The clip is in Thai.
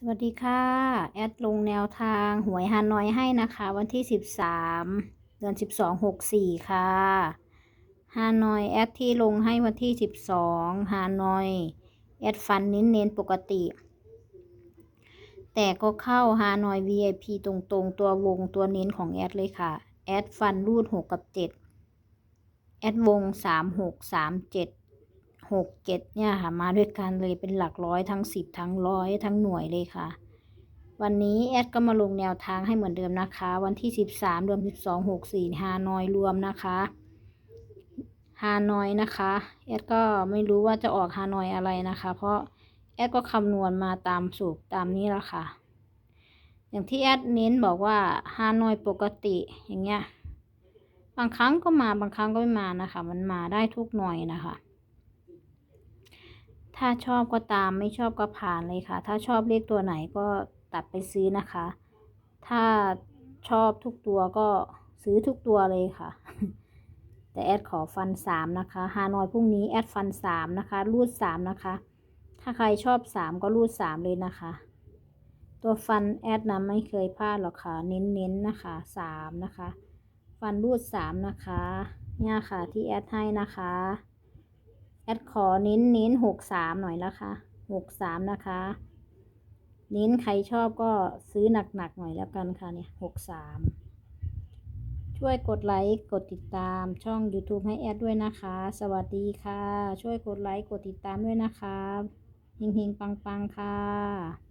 สวัสดีค่ะ แอดลงแนวทางหวยฮานอยให้นะคะ วันที่ 13 เดือน 12 64 ค่ะฮานอยแอดที่ลงให้วันที่ 12ฮานอยแอดฟันเน้นๆปกติ แต่ก็เข้าฮานอย VIP ตรงๆ ตัววงตัวเน้นของแอดเลยค่ะ แอดฟันรูด 6 กับ 7 แอดวง 3 6 3 7 หกเจ็ดเนี่ยค่ะ มาด้วยกันเลยเป็นหลักร้อยทั้งสิบทั้งร้อยทั้งหน่วยเลยค่ะ วันนี้แอดก็มาลงแนวทางให้เหมือนเดิมนะคะ วันที่สิบสามรวมสิบสองหกสี่ฮานอยรวมนะคะฮานอยนะคะแอดก็ไม่รู้ว่าจะออกฮานอยอะไรนะคะ เพราะแอดก็คำนวณมาตามสูตรตามนี้แล้วค่ะ อย่างที่แอดเน้นบอกว่าฮานอยปกติอย่างเงี้ยบางครั้งก็มาบางครั้งก็ไม่มานะคะ มันมาได้ทุกหน่วยนะคะ ถ้าชอบก็ตามไม่ชอบก็ผ่านเลยค่ะ ถ้าชอบเลขตัวไหนก็ตัดไปซื้อนะคะ ถ้าชอบทุกตัวก็ซื้อทุกตัวเลยค่ะ แต่แอดขอฟันสามนะคะฮานอยพรุ่งนี้แอดฟันสามนะคะรูดสามนะคะ ถ้าใครชอบสามก็รูดสามเลยนะคะ ตัวฟันแอดนะไม่เคยพลาดหรอกค่ะ เน้นๆนะคะสามนะคะ ฟันรูดสามนะคะ เนี่ยค่ะที่แอดให้นะคะ แอดขอเน้นเน้นหกสามหน่อยละคะหกสามนะคะ เน้นใครชอบก็ซื้อหนักๆหน่อยแล้วกันค่ะเนี่ยหกสามช่วยกดไลค์กดติดตามช่อง YouTube ให้แอดด้วยนะคะ สวัสดีค่ะ ช่วยกดไลค์กดติดตามด้วยนะคะเฮงๆปังๆ ค่ะ